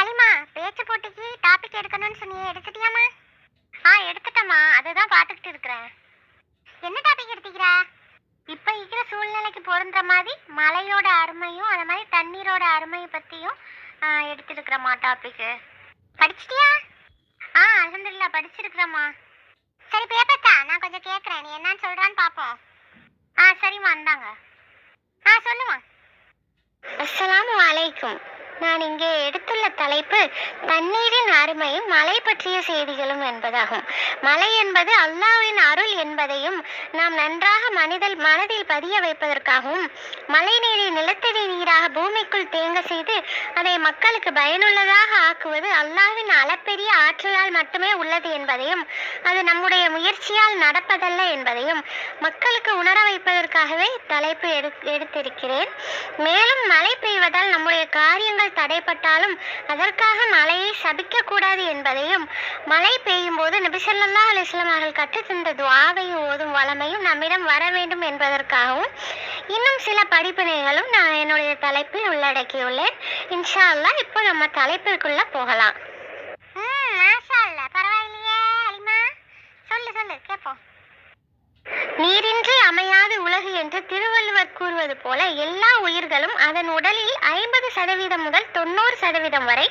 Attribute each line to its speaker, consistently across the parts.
Speaker 1: ஹலிமா பேச்சு போட்டிக்கு டாபிக் எடுக்கணும்னு சொன்னியே எடுத்துட்டியாமா ஆ எடுத்துட்டேம்மா. அதுதான் பார்த்துக்கிட்டு இருக்கிறேன். என்ன டாபிக் எடுத்துக்கிற? இப்போ இருக்கிற சூழ்நிலைக்கு பொருந்துற மாதிரி மழையோட அருமையும் அது மாதிரி தண்ணீரோட அருமையை பற்றியும் எடுத்துருக்குறம்மா டாப்பிக்கு படிச்சிட்டியா? ஆ அலமதுல்லா படிச்சிருக்கிறேம்மா. சரி பேப்பத்தா நான் கொஞ்சம் கேட்குறேன் நீ என்னன்னு சொல்கிறான்னு பார்ப்போம் ஆ சரிம்மா இந்தாங்க. ஆ சொல்லுமா அஸ்லாம் வலைக்கும் நான் இங்கே எடுத்துள்ள தலைப்பு தண்ணீரின் அருமையும் மலை பற்றிய செய்திகளும் என்பதாகும். மலை என்பது அல்லாவின் அருள் என்பதையும் நாம் நன்றாக மனிதல் மனதில் பதிய வைப்பதற்காகவும் மழை நீரை நிலத்தடி நீராக பூமிக்குள் தேங்க செய்து அதை மக்களுக்கு பயனுள்ளதாக ஆக்குவது அல்லாவின் அளப்பெரிய ஆற்றலால் மட்டுமே உள்ளது என்பதையும் அது நம்முடைய முயற்சியால் நடப்பதல்ல என்பதையும் மக்களுக்கு உணர வைப்பதற்காகவே தலைப்பு எடு எடுத்திருக்கிறேன். மேலும் மழை பெய்வதால் நம்முடைய காரியங்கள் தடைப்பட்டாலும் அதற்காக மழையை சபிக்க கூடாது என்பதையும் மழை பெய்யும் போது நபிசல்லா அலிஸ்லாம் அவர்கள் கற்றுத்தந்த துவாவையும் ஓதும் வளமையும் நம்மிடம் வர வேண்டும் என்பதற்காகவும் இன்னும் சில படிப்பினைகளும் நான் என்னுடைய தலைப்பில் உள்ளடக்கியுள்ளேன். இன்ஷா அல்லாஹ் இப்போ நம்ம தலைப்பிற்குள்ள போகலாம். ம் மாஷா அல்லாஹ் பரவாயில்லையே அலிமா. சொல்லு சொல்லு கேட்போம் நீரின்றி கூறுவது போல எல்லா உயிர்களும் அதன் உடலில் ஐம்பது சதவீதம் முதல் தொண்ணூறு சதவீதம் வரை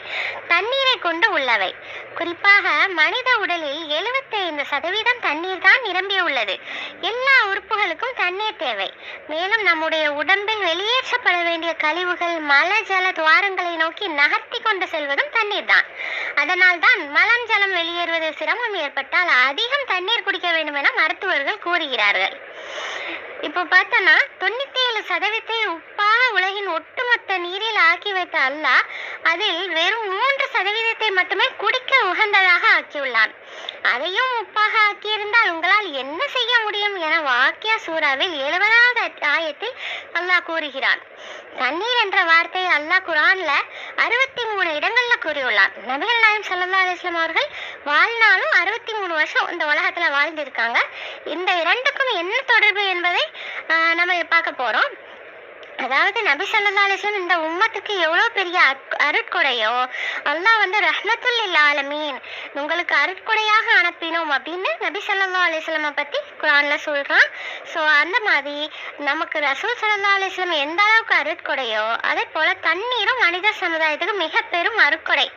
Speaker 1: தண்ணீரை கொண்டு உள்ளவை. குறிப்பாக மனித உடலில் எழுபத்தைந்து சதவீதம் தண்ணீர் தான் நிரம்பியுள்ளது எல்லா உறுப்புகளுக்கும் தண்ணீர் தேவை. மேலும் நம்முடைய உடம்பில் வெளியேற்றப்பட வேண்டிய கழிவுகள் மல ஜல துவாரங்களை நோக்கி நகர்த்தி கொண்டு செல்வதும் தண்ணீர் தான். அதனால் தான் மலம் ஜலம் வெளியேறுவது சிரமம் ஏற்பட்டால் அதிகம் தண்ணீர் குடிக்க வேண்டும் என மருத்துவர்கள் கூறுகிறார்கள். இப்போ பார்த்தோன்னா தொண்ணூத்தி ஏழு சதவீதத்தை உப்பாக உலகின் ஒட்டுமொத்த நீரில் ஆக்கி வைத்த அல்லாஹ் அதில் வெறும் மூன்று சதவீதத்தை மட்டுமே குடிக்க உகந்ததாக ஆக்கியுள்ளான். அதையும் உப்பாக ஆக்கியிருந்தால் உங்களால் என்ன செய்ய முடியும் என வாக்கியா சூறாவில் எழுபதாவது ஆயத்தில் அல்லாஹ் கூறுகிறான். தண்ணீர் என்ற வார்த்தையை அல்லாஹ் குரான்ல அறுபத்தி மூணு இடங்கள்ல கூறியுள்ளான். நபிகள் நாயம் சல்லா அலிஸ்லாம் அவர்கள் வாழ்நாளும் அறுபத்தி மூணு வருஷம் இந்த உலகத்துல வாழ்ந்திருக்காங்க. இந்த இரண்டு இரண்டுக்கும் என்ன தொடர்பு என்பதை நம்ம பார்க்க போறோம். அதாவது நபி சொல்லா அலிஸ்லம் இந்த உம்மத்துக்கு எவ்வளோ பெரிய அருட்கொடையோ அல்லாஹ் வந்து ரஹ்மத்துல் லில் ஆலமீன் உங்களுக்கு அருட்கொடையாக அனுப்பினோம் அப்படின்னு நபி சொல்லா அலிஸ்லமை பற்றி குரானில் சொல்கிறான் ஸோ அந்த மாதிரி நமக்கு ரசூல் சல்லா அலிஸ்லம் எந்த அளவுக்கு அருட்கொடையோ அதே போல் தண்ணீரும் மனித சமுதாயத்துக்கு மிக பெரும் அருட்கொடை.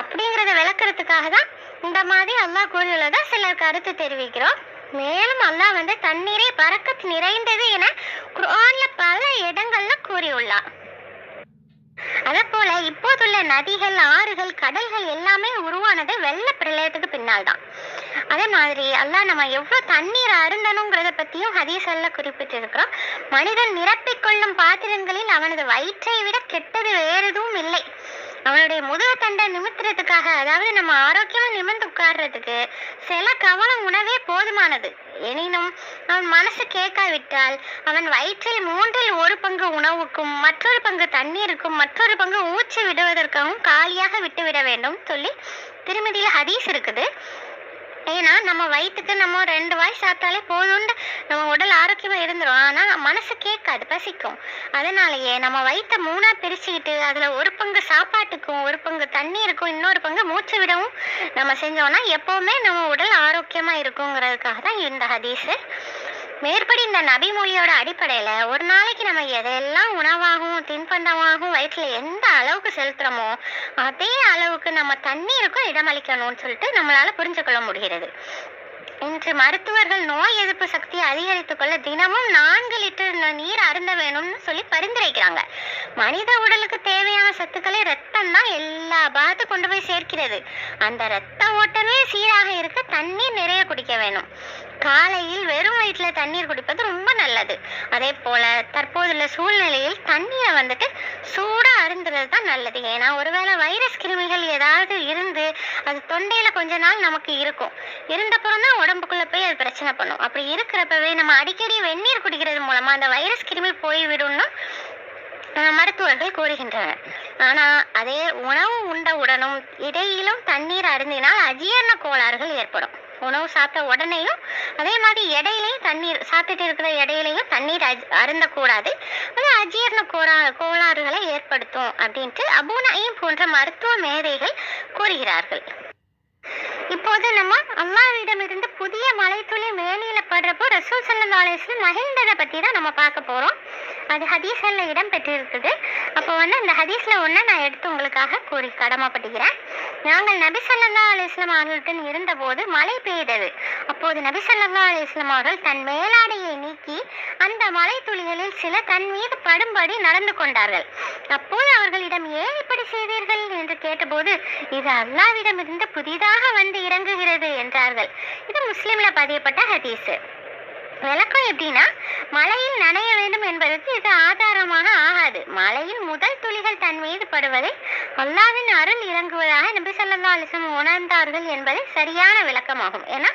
Speaker 1: அப்படிங்கிறத விளக்குறதுக்காக தான் இந்த மாதிரி அல்லாஹ் கூறியுள்ளதா சிலர் கருத்து தெரிவிக்கிறோம். மேலும் அல்லாஹ் வந்து தண்ணீரே பறக்கத் நிறைந்தது என குரான்ல பல இடங்கள்ல கூறியுள்ளார். அதே போல இப்போதுள்ள நதிகள் ஆறுகள் கடல்கள் எல்லாமே உருவானது வெள்ள பிரளயத்துக்கு பின்னால் தான் அதே மாதிரி அல்லாஹ் நம்ம எவ்வளவு தண்ணீர் அருந்தணுங்கிறத பத்தியும் ஹதீசல்ல குறிப்பிட்டிருக்கிறோம். மனிதன் நிரப்பிக்கொள்ளும் பாத்திரங்களில் அவனது வயிற்றை விட கெட்டது வேறு எதுவும் இல்லை. அவனுடைய முதுகு தண்டை நிமித்துறதுக்காக அதாவது நம்ம ஆரோக்கியமா நிமிர்ந்து உட்கார்றதுக்கு சில கவனம் உணவே போதுமானது. எனினும் அவன் மனசு கேட்காவிட்டால் அவன் வயிற்றில் மூன்றில் ஒரு பங்கு உணவுக்கும் மற்றொரு பங்கு தண்ணீருக்கும் மற்றொரு பங்கு ஊச்சி விடுவதற்காகவும் காலியாக விட்டுவிட வேண்டும் சொல்லி திருமதியில் ஹதீஸ் இருக்குது. ஏன்னா நம்ம வயிற்றுக்கு நம்ம ரெண்டு வாய் சாப்பிட்டாலே போதும்னு நம்ம உடல் ஆரோக்கியமாக இருந்துரும். ஆனால் மனசு கேட்காது பசிக்கும். அதனாலயே நம்ம வயிற்றை மூணாக பிரிச்சுக்கிட்டு அதில் ஒரு பங்கு சாப்பாட்டுக்கும் ஒரு பங்கு தண்ணீருக்கும் இன்னொரு பங்கு மூச்சு விடவும் நம்ம செஞ்சோம்னா எப்போவுமே நம்ம உடல் ஆரோக்கியமாக இருக்குங்கிறதுக்காக தான் இந்த ஹதீஸு மேற்படி இந்த நபிமொழியோட அடிப்படையில ஒரு நாளைக்கு நம்ம எதெல்லாம் உணவாகவும் தின்பண்டமாகவும் வயிற்றுல எந்த அளவுக்கு செலுத்துறோமோ அதே அளவுக்கு நம்ம தண்ணீருக்கும் இடமளிக்கணும்னு சொல்லிட்டு நம்மளால புரிஞ்சு கொள்ள முடிகிறது. இன்று மருத்துவர்கள் நோய் எதிர்ப்பு சக்தியை அதிகரித்துக் கொள்ள தினமும் நான்கு லிட்டர் நீர் அருந்த வேணும்னு சொல்லி பரிந்துரைக்கிறாங்க. மனித உடலுக்கு தேவையான சத்துக்களை ரத்தம் தான் எல்லா பாகத்து கொண்டு போய் சேர்க்கிறது. அந்த ரத்த ஓட்டமே சீராக இருக்க தண்ணீர் நிறைய குடிக்க வேணும். காலையில் வெறும் வயிற்றில் தண்ணீர் குடிப்பது ரொம்ப நல்லது. அதே போல தற்போதுள்ள சூழ்நிலையில் தண்ணீரை வந்துட்டு சூடா அருந்துறது தான் நல்லது. ஏன்னா ஒருவேளை வைரஸ் கிருமிகள் ஏதாவது இருந்து அது தொண்டையில கொஞ்ச நாள் நமக்கு இருக்கும். இருந்தப்புறம் தான் உடம்புக்குள்ள போய் அது பிரச்சனை பண்ணும். அப்படி இருக்கிறப்பவே நம்ம அடிக்கடி வெந்நீர் குடிக்கிறது மூலமா அந்த வைரஸ் கிருமி போய்விடும்னு மருத்துவர்கள் கூறுகின்றனர். ஆனா அதே உணவு உண்ட உடனும் இடையிலும் தண்ணீர் அருந்தினால் அஜீரண கோளாறுகள் ஏற்படும். உணவு சாப்பிட்ட உடனேயும் அதே மாதிரி இடையிலையும் தண்ணீர் சாப்பிட்டுட்டு இருக்கிற இடையிலையும் தண்ணீர் அஜ்- அருந்தக்கூடாது. அது அஜீரண கோரா கோளாறுகளை ஏற்படுத்தும் அப்படின்ட்டு அபு போன்ற மருத்துவ மேதைகள் கூறுகிறார்கள். இப்போது நம்ம அல்லாவிடமிருந்து புதிய மலைத்துளி மேனியில படுறப்போ ரசூல் சல்லா அலிஸ்லம் மகிழ்ந்ததை பற்றி தான் நம்ம பார்க்க போறோம். அது ஹதீஸ்ல இடம் பெற்றிருக்குது அப்போ வந்து அந்த ஹதீஸ்ல ஒண்ணு நான் எடுத்து உங்களுக்காக கூறி கடமைப்பட்டுகிறேன் நாங்கள் நபி சொல்லல்லா அலைஹி அவர்களுடன் இருந்தபோது மழை பெய்தது. அப்போது நபி சொல்லல்லா அலைஹி அவர்கள் தன் மேலாடையை நீக்கி அந்த மலை துளிகளில் சில தன் மீது படும்படி நடந்து கொண்டார்கள். அப்போது அவர்களிடம் ஏன் இப்படி செய்தீர்கள்? என்று கேட்டபோது இது அல்லாவிடமிருந்து புதிதாக வந்து இறங்குகிறது என்றார்கள். இது முஸ்லிம்ல பதியப்பட்ட ஹதீஸு. விளக்கம் எப்படின்னா மழையில் நனைய வேண்டும் என்பதற்கு இது ஆதாரமாக ஆகாது. மழையில் முதல் துளிகள் தன் மீது படுவதை அல்லாவின் அருள் இறங்குவதாக நபி சொல்லா அலிசம் உணர்ந்தார்கள் என்பது சரியான விளக்கமாகும். ஏன்னா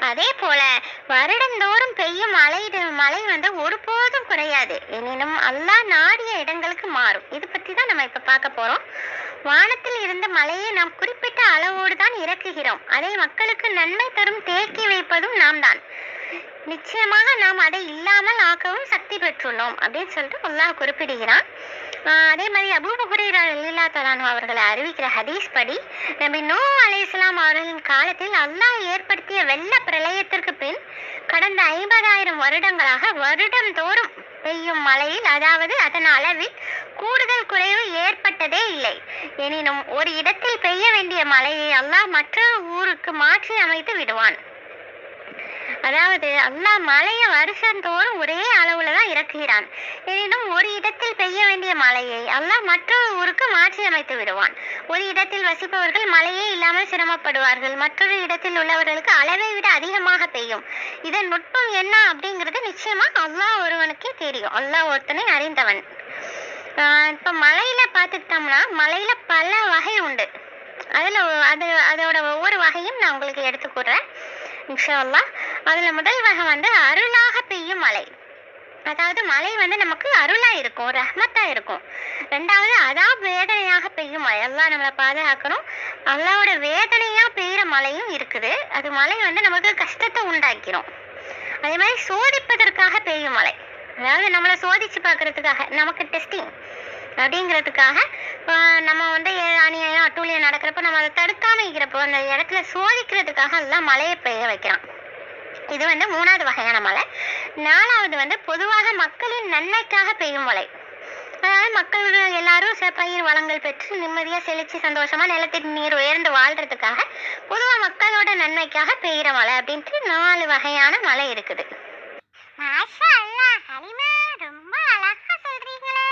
Speaker 1: அதே போல வருடந்தோறும் பெய்யும் மழை மழை வந்து ஒருபோதும் குறையாது. எனினும் அல்லாஹ் நாடிய இடங்களுக்கு மாறும். இது பற்றி தான் நம்ம இப்ப பார்க்க போறோம். வானத்தில் இருந்து மழையை நாம் குறிப்பிட்ட அளவோடு தான் இறக்குகிறோம். அதை மக்களுக்கு நன்மை தரும் தேக்கி வைப்பதும் நாம் தான். நிச்சயமாக நாம் அதை இல்லாமல் ஆக்கவும் சக்தி பெற்றுள்ளோம் அப்படின்னு சொல்லிட்டு அல்லாஹ் குறிப்பிடுகிறான். அதே மாதிரி அபூ ஹுரைரா லீலா தலானு அவர்களை அறிவிக்கிற ஹதீஸ் படி நபி நூ இஸ்லாம் அவர்களின் காலத்தில் அல்லாஹ் ஏற்படுத்திய வெள்ள பிரளயத்திற்கு பின் கடந்த ஐம்பதாயிரம் வருடங்களாக வருடம் தோறும் பெய்யும் மழையில் அதாவது அதன் அளவில் கூடுதல் குறைவு ஏற்பட்டதே இல்லை. எனினும் ஒரு இடத்தில் பெய்ய வேண்டிய மழையை அல்லாஹ் மற்றொரு ஊருக்கு மாற்றி அமைத்து விடுவான். அதாவது அல்லாஹ் மழையை வருஷந்தோறும் ஒரே அளவுல தான் இறக்குகிறான். எனினும் ஒரு இடத்தில் பெய்ய வேண்டிய மழையை அல்லாஹ் மற்றொரு ஊருக்கு மாற்றி அமைத்து விடுவான். ஒரு இடத்தில் வசிப்பவர்கள் மழையே இல்லாமல் சிரமப்படுவார்கள். மற்றொரு இடத்தில் உள்ளவர்களுக்கு அளவை விட அதிகமாக பெய்யும். இதன் நுட்பம் என்ன அப்படிங்கிறது நிச்சயமா அல்லாஹ் ஒருவனுக்கே தெரியும். அல்லாஹ் ஒருத்தனை அறிந்தவன். இப்போ மலையில பார்த்துக்கிட்டோம்னா மலையில பல வகை உண்டு. அதில் அது அதோட ஒவ்வொரு வகையும் நான் உங்களுக்கு எடுத்துக்கிறேன் இன்ஷா அல்லாஹ். அதில் முதல் வகை வந்து அருளாக பெய்யும் மழை அதாவது மழை வந்து நமக்கு அருளா இருக்கும் ரஹ்மத்தா இருக்கும். ரெண்டாவது அதான் வேதனையாக பெய்யும் மழை எல்லாம் நம்மளை பாதுகாக்கணும். அல்லாவோட வேதனையா பெய்யுற மழையும் இருக்குது. அது மழை வந்து நமக்கு கஷ்டத்தை உண்டாக்கிரும். அதே மாதிரி சோதிப்பதற்காக பெய்யும் மழை அதாவது நம்மளை சோதிச்சு பார்க்கறதுக்காக நமக்கு டெஸ்டிங் அப்படிங்கிறதுக்காக இப்போ நம்ம வந்து ஏ- அநியாயம் அட்டூழியம் நடக்கிறப்ப நம்ம அதை தடுக்காம இருக்கிறப்போ அந்த இடத்துல சோதிக்கிறதுக்காக எல்லாம் மழையை பெய்ய வைக்கிறான். இது வந்து மூணாவது வகையான மழை நாலாவது வந்து பொதுவாக மக்களின் நன்மைக்காக பெய்யும் மழை அதாவது மக்கள் எல்லாரும் ச- பயிர் வளங்கள் பெற்று நிம்மதியா செழிச்சு சந்தோஷமா நிலத்தின் நீர் உயர்ந்து வாழ்றதுக்காக பொதுவா மக்களோட நன்மைக்காக பெய்கிற மழை அப்படின்ட்டு நாலு வகையான மழை இருக்குது. ரொம்ப அழகா சொல்றீங்களே.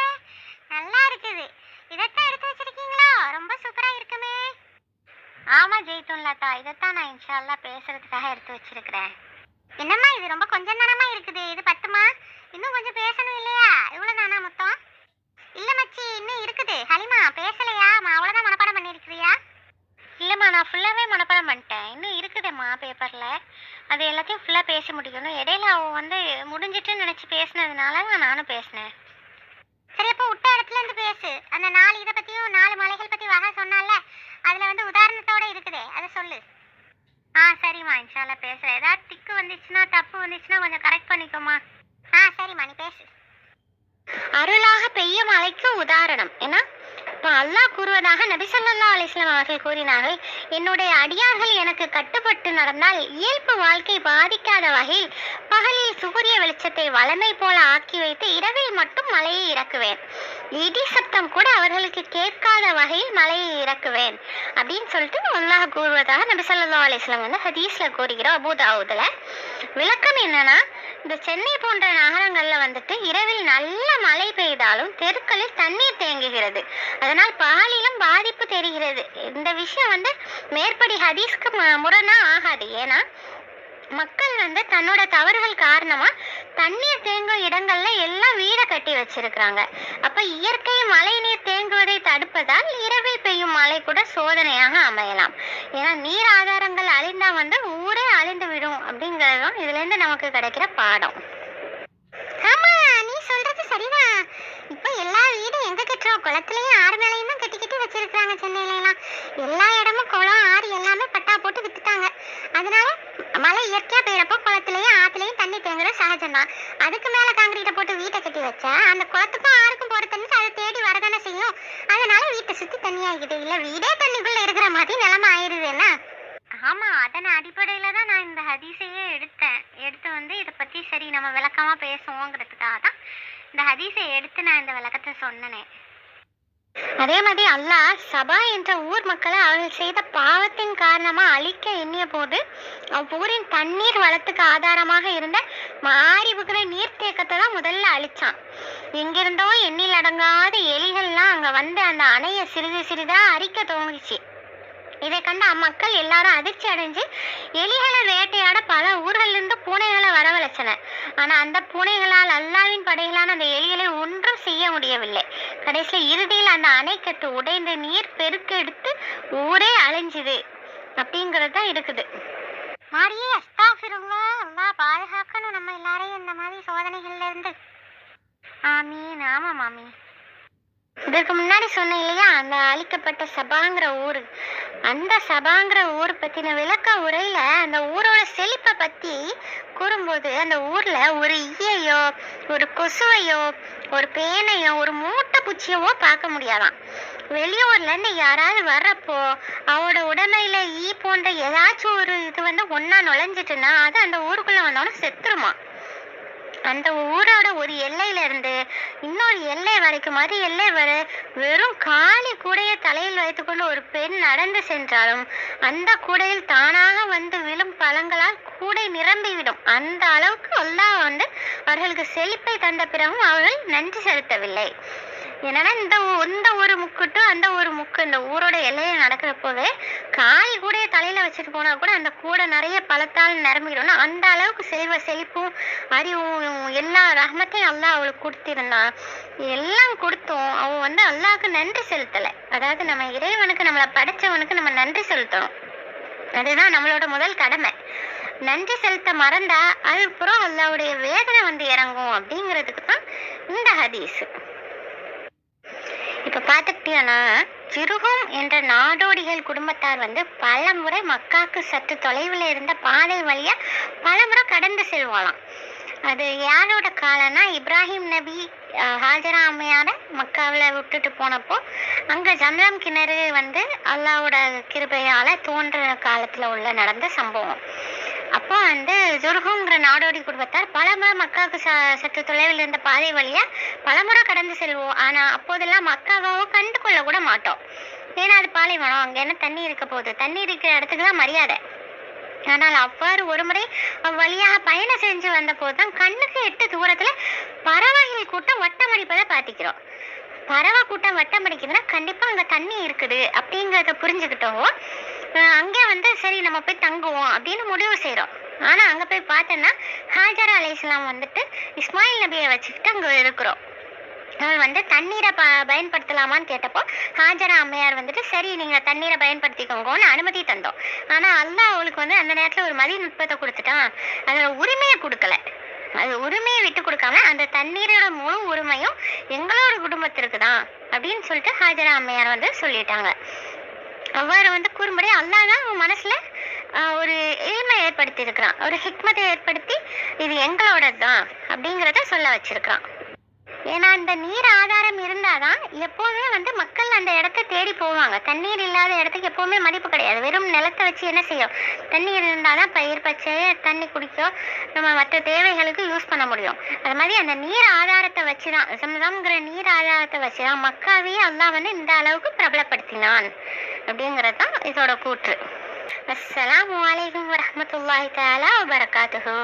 Speaker 1: நல்லா இருக்குது. இதைத்தான் எடுத்து வச்சிருக்கீங்களா? ரொம்ப சூப்பரா இருக்குமே. ஆமா ஜெய்தூன் லதா இதைத்தான் நான் இன்ஷால்லா பேசுறதுக்காக எடுத்து வச்சிருக்கிறேன். என்னம்மா இது ரொம்ப கொஞ்ச நேரமா இருக்குது. இது பத்துமா? இன்னும் கொஞ்சம் பேசணும் இல்லையா? இவ்வளவு தானா மொத்தம்? இல்ல மச்சி இன்னும் இருக்குது. ஹலிமா பேசலையா? அவ்வளவுதான் மனப்பாடம் பண்ணிருக்கிறியா? இல்லைம்மா நான் ஃபுல்லாவே மனப்பாடம் பண்ணிட்டேன். இன்னும் இருக்குதும்மா பேப்பர்ல அது எல்லாத்தையும் ஃபுல்லா பேச முடிக்கணும் இடையில அவன் வந்து முடிஞ்சிட்டுன்னு நினைச்சு பேசினதுனால நானும் பேசினேன். சரி அப்போ விட்ட இடத்துல இருந்து பேசு. அந்த நாலு இதை பத்தியும் நாலு மலைகள் பத்தி வகை சொன்னால அதுல வந்து உதாரணத்தோட இருக்குதே. அதை சொல்லு. ஆ சரிம்மா. இன்ஷால்லா பேசுறேன். ஏதாவது திக்கு வந்துச்சுன்னா தப்பு வந்துச்சுன்னா கொஞ்சம் கரெக்ட் பண்ணிக்கோமா ஆ சரிம்மா நீ பேசு. அருளாக பெய்ய மழைக்கு உதாரணம். ஏன்னா இப்போ அல்லாஹ் கூறுவதாக நபிசல்லா அலிஸ்லாம் அவர்கள் கூறினார்கள் என்னுடைய அடியார்கள் எனக்கு கட்டுப்பட்டு நடந்தால் இயல்பு வாழ்க்கை பாதிக்காத வகையில் பகலில் சூரிய வெளிச்சத்தை வளமை போல ஆக்கி வைத்து இரவில் மட்டும் மழையை இறக்குவேன். இடி சத்தம் கூட அவர்களுக்கு கேட்காத வகையில் மலையை இறக்குவேன் அப்படின்னு சொல்லிட்டு அல்லாஹ் கூறுவதாக நபி சொல்லா அலிஸ்லாம் வந்து ஹதீஸ்ல கூறுகிறோம் அபூதாவுதுல விளக்கம் என்னன்னா இந்த சென்னை போன்ற நகரங்கள்ல வந்துட்டு இரவில் நல்ல மழை பெய்தாலும் தெருக்களில் தண்ணீர் தேங்குகிறது. அதனால் பாலிலும் பாதிப்பு தெரிகிறது. இந்த விஷயம் வந்து மேற்படி ஹதீஸ்க்கு மு- முரணா ஆகாது. ஏன்னா மக்கள் வந்து தன்னோட தவறுகள் காரணமா தண்ணீர் தேங்கும் இடங்கள்ல எல்லாம் வீடை கட்டி வச்சிருக்கிறாங்க. அப்ப இயற்கை மழை நீர் தேங்குவதை தடுப்பதால் இரவில் பெய்யும் மழை கூட சோதனையாக அமையலாம். ஏன்னா நீர் ஆதாரங்கள் அழிந்தா வந்து ஊரே அழிந்து விடும் அப்படிங்கறதும் இதுல இருந்து நமக்கு கிடைக்கிற பாடம். ஆமா நீ சொல்றது சரிதான். இப்போ எல்லா வீடும் எங்க கட்டுறோம்? குளத்துலயும் கட்டி சென்னையில எல்லாம். எல்லா இடமும் குளம் ஆறு எல்லாமே பட்டா போட்டு வித்துட்டாங்க. அதனால மழை இயற்கையா பெய்யறப்போ குளத்துலயும் ஆத்துலயும் தண்ணி தேங்குறது சகஜம்தான். அதுக்கு மேல காங்கிரீட்டை போட்டு வீட்டை கட்டி வச்சா அந்த குளத்துக்கும் ஆறுக்கும் போற தண்ணி அதை தேடி வரதானே செய்யும். அதனால வீட்டை சுத்தி தண்ணி ஆகிடுது. இல்ல வீடே தண்ணிக்குள்ள இருக்கிற மாதிரி நிலைமை ஆயிருது என்ன? ஆமா அதன் அடிப்படையில தான் நான் இந்த ஹதீஸையே எடுத்தேன். எடுத்து வந்து இதை பத்தி சரி நம்ம விளக்கமா பேசுவோங்கிறதுக்காக தான் இந்த ஹதீஸை எடுத்து நான் இந்த விளக்கத்தை சொன்னனே. அதே மாதிரி அல்லாஹ் சபா என்ற ஊர் மக்களை அவர்கள் செய்த பாவத்தின் காரணமா அழிக்க எண்ணிய போது அவ்வூரின் தண்ணீர் வளத்துக்கு ஆதாரமாக இருந்த மாறிபுகிற நீர்த்தேக்கத்தை தான் முதல்ல அழிச்சான். எங்கிருந்தோ எண்ணில் அடங்காத எலிகள்லாம் அங்க வந்து அந்த அணையை சிறிது சிறிதா அரிக்க துவங்கிச்சு. இதை கண்ட அம்மக்கள் எல்லாரும் அதிர்ச்சி அடைஞ்சு எலிகளை வேட்டையாட பல ஊர்களிலிருந்து பூனைகளை வரவழைச்சன ஆனா அந்த பூனைகளால் அல்லாவின் படைகளான அந்த எலிகளை ஒன்றும் செய்ய முடியவில்லை. கடைசியில் இறுதியில் அந்த அணைக்கட்டு உடைந்து நீர் பெருக்கெடுத்து ஊரே அழிஞ்சுது அப்படிங்கிறது தான் இருக்குது. மாரியே அஸ்தாஃபிருல்லா அல்லா பாதுகாக்கணும் நம்ம எல்லாரையும் இந்த மாதிரி சோதனைகள்ல இருந்து. ஆமீன் ஆமா மாமி இதற்கு முன்னாடி சொன்னேன் இல்லையா அந்த அழிக்கப்பட்ட சபாங்கிற ஊர். அந்த சபாங்கிற ஊர் பத்தின விளக்க உரையில அந்த ஊரோட செழிப்பை பத்தி கூறும்போது அந்த ஊர்ல ஒரு ஈயையோ ஒரு கொசுவையோ ஒரு பேனையோ ஒரு மூட்டை பூச்சியவோ பார்க்க முடியாதாம் வெளியூர்ல இருந்து யாராவது வர்றப்போ அவரோட உடமையில ஈ போன்ற ஏதாச்சும் ஒரு இது வந்து ஒன்னா நுழைஞ்சிட்டுன்னா அது அந்த ஊருக்குள்ள வந்தோடனே செத்துருமா? அந்த ஊரோட ஒரு எல்லையில இருந்து இன்னொரு எல்லை வரைக்கும் மறு எல்லை வரை வெறும் காலி கூடையை தலையில் வைத்துக்கொண்டு ஒரு பெண் நடந்து சென்றாலும் அந்த கூடையில் தானாக வந்து விழும் பழங்களால் கூடை நிரம்பிவிடும். அந்த அளவுக்கு அல்லாஹ் வந்து அவர்களுக்கு செழிப்பை தந்த பிறகும் அவர்கள் நன்றி செலுத்தவில்லை. என்னன்னா இந்த இந்த ஒரு முக்குட்டும் அந்த ஒரு முக்கு இந்த ஊரோட எல்லையில நடக்கிறப்போவே காய் கூட தலையில வச்சுட்டு போனா கூட அந்த கூடை நிறைய பழத்தால் நிரம்பிடும்னா அந்த அளவுக்கு செல்வ செழிப்பும் அறிவும் எல்லா ரஹமத்தையும் அல்லாஹ் அவளுக்கு கொடுத்திருந்தான் எல்லாம் கொடுத்தோம். அவன் வந்து அல்லாவுக்கு நன்றி செலுத்தலை. அதாவது நம்ம இறைவனுக்கு நம்மளை படைச்சவனுக்கு நம்ம நன்றி செலுத்தணும் அதுதான் நம்மளோட முதல் கடமை. நன்றி செலுத்த மறந்தா அதுக்கப்புறம் அல்லாவுடைய வேதனை வந்து இறங்கும் அப்படிங்கிறதுக்கு தான் இந்த ஹதீஸ். இப்போ பார்த்துக்கிட்டீங்கன்னா ஜிருகம் என்ற நாடோடிகள் குடும்பத்தார் வந்து பல முறை மக்காக்கு சற்று தொலைவில் இருந்த பாதை வழியாக பல முறை கடந்து செல்வாளாம். அது யாரோட காலம்னா இப்ராஹிம் நபி ஹாஜரா அம்மையார மக்காவில் விட்டுட்டு போனப்போ அங்கே ஜம்லம் கிணறு வந்து அல்லாவோட கிருபையால் தோன்ற காலத்தில் உள்ள நடந்த சம்பவம். அப்போ வந்து துர்கோங்கிற நாடோடி குடும்பத்தார். பலமுறை மக்காவுக்கு ச சற்று தொலைவில் இருந்த பாதை வழியாக பலமுறை கடந்து செல்வோம். ஆனால் அப்போதெல்லாம் மக்காவோ கண்டு கொள்ள கூட மாட்டோம். ஏன்னா அது பாலைவனம் அங்கே என்ன தண்ணி இருக்க போகுது? தண்ணி இருக்கிற இடத்துக்கு தான் மரியாதை. ஆனால் அவ்வாறு ஒரு முறை அவ்வழியாக பயணம் செஞ்சு வந்த போதுதான் கண்ணுக்கு எட்டு தூரத்தில் பறவைகள் கூட்டம் வட்டமடிப்பதை பார்த்திக்கிறோம். பறவை கூட்டம் வட்டம் அடிக்குதுன்னா கண்டிப்பாக அங்கே தண்ணி இருக்குது. அப்படிங்கிறத புரிஞ்சுக்கிட்டோம். அங்கே வந்து சரி நம்ம போய் தங்குவோம் அப்படின்னு முடிவு செய்கிறோம் ஆனால் அங்கே போய் பார்த்தோன்னா ஹாஜரா அலைஹிஸ்ஸலாம் வந்துட்டு இஸ்மாயில் நபியை வச்சுக்கிட்டு அங்கே இருக்கிறோம். அவள் வந்து தண்ணீரை ப பயன்படுத்தலாமான்னு கேட்டப்போ ஹாஜரா அம்மையார் வந்துட்டு சரி நீங்கள் தண்ணீரை பயன்படுத்திக்கோங்கன்னு அனுமதி தந்தோம். ஆனால் அல்லா அவளுக்கு வந்து அந்த நேரத்தில் ஒரு மதி நுட்பத்தை கொடுத்துட்டான். அதோட உரிமையை கொடுக்கல. அது உரிமையை விட்டு கொடுக்காம அந்த தண்ணீரோட முழு உரிமையும் எங்களோட குடும்பத்திற்கு தான் அப்படின்னு சொல்லிட்டு ஹாஜரா அம்மையார் வந்து சொல்லிட்டாங்க. அவ்வாறு வந்து கூறும்படி அல்லாஹ் தான் அவன் மனசுல ஆஹ், ஒரு எளிமை ஏற்படுத்தி இருக்கிறான் ஒரு ஹிக்மத்தை ஏற்படுத்தி இது எங்களோடது தான் அப்படிங்கிறத சொல்ல வச்சிருக்கான் ஏன்னா அந்த நீர் ஆதாரம் இருந்தாதான் எப்போவுமே வந்து மக்கள் அந்த இடத்த தேடி போவாங்க. தண்ணீர் இல்லாத இடத்துக்கு எப்போவுமே மதிப்பு கிடையாது. வெறும் நிலத்தை வச்சு என்ன செய்யும்? தண்ணீர் இருந்தாதான் பயிர் பச்சை தண்ணி குடிக்கும் நம்ம மற்ற தேவைகளுக்கு யூஸ் பண்ண முடியும். அது மாதிரி அந்த நீர் ஆதாரத்தை வச்சுதான். சமதம்ங்கிற நீர் ஆதாரத்தை வச்சுதான் மக்காவையே அல்லா வந்து இந்த அளவுக்கு பிரபலப்படுத்தினான். அப்படிங்கிறது தான் இதோட கூற்று. அஸ்ஸலாமு அலைக்கும் வரமத்துல்லாஹி தாலா வபரகாத்துஹு.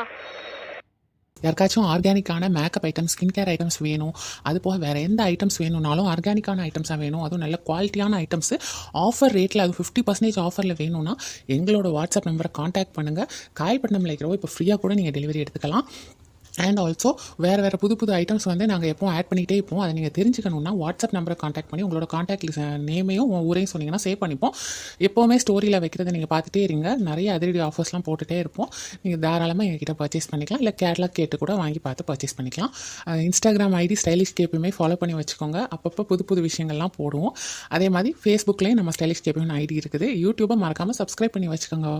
Speaker 2: யாருக்காச்சும் ஆர்கானிக்கான makeup items skin care items வேணும் அது போக வேறு எந்த ஐட்டம்ஸ் வேணும்னாலும் ஆர்கானிக்கான ஐட்டம்ஸாக வேணும் அதுவும் நல்ல குவாலிட்டியான ஐட்டம்ஸ் ஆஃபர் ரேட்டில் அது ஃபிஃப்டி பர்சன்டேஜ் ஆஃபரில் வேணும்னா எங்களோட வாட்ஸ்அப் நம்பரை காண்டாக்ட் பண்ணுங்கள் காயப்பட்டினமில் இருக்கிறவோ இப்போ ஃப்ரீயாக கூட நீங்கள் டெலிவரி எடுத்துக்கலாம். அண்ட் ஆல்சோ வேறு வேறு புது புது ஐட்டம்ஸ் வந்து நாங்கள் எப்போ ஆட் பண்ணிகிட்டே இருப்போம். அதை நீங்கள் தெரிஞ்சுக்கணுன்னா வாட்ஸ்அப் நம்பரை காண்டாக்ட் பண்ணி உங்களோட காண்டாக்ட் நேமையும் ஊரையும் சொன்னீங்கன்னா சேவ் பண்ணிப்போம். எப்போவுமே ஸ்டோரியில் வைக்கிறத நீங்கள் பார்த்துட்டே இருங்க. நிறைய அதிரடி ஆஃபர்ஸ்லாம் போட்டுகிட்டே இருப்போம். நீங்கள் தாராளமாக எங்ககிட்ட பர்ச்சேஸ் பண்ணிக்கலாம். இல்லை கேட்லாக் கேட்டு கூட வாங்கி பார்த்து பர்ச்சேஸ் பண்ணிக்கலாம். இன்ஸ்டாகிராம் ஐடி ஸ்டைலிஷ் கேப்பையுமே ஃபாலோ பண்ணி வச்சுக்கோங்க. அப்பப்போ புது புது விஷயங்கள்லாம் போடுவோம். அதே மாதிரி ஃபேஸ்புக்லேயும் நம்ம ஸ்டைலிஷ் கேப்பையும் ஐடி இருக்குது. யூடியூப்பை மறக்காமல் சப்ஸ்கிரைப் பண்ணி வச்சுக்கோங்க.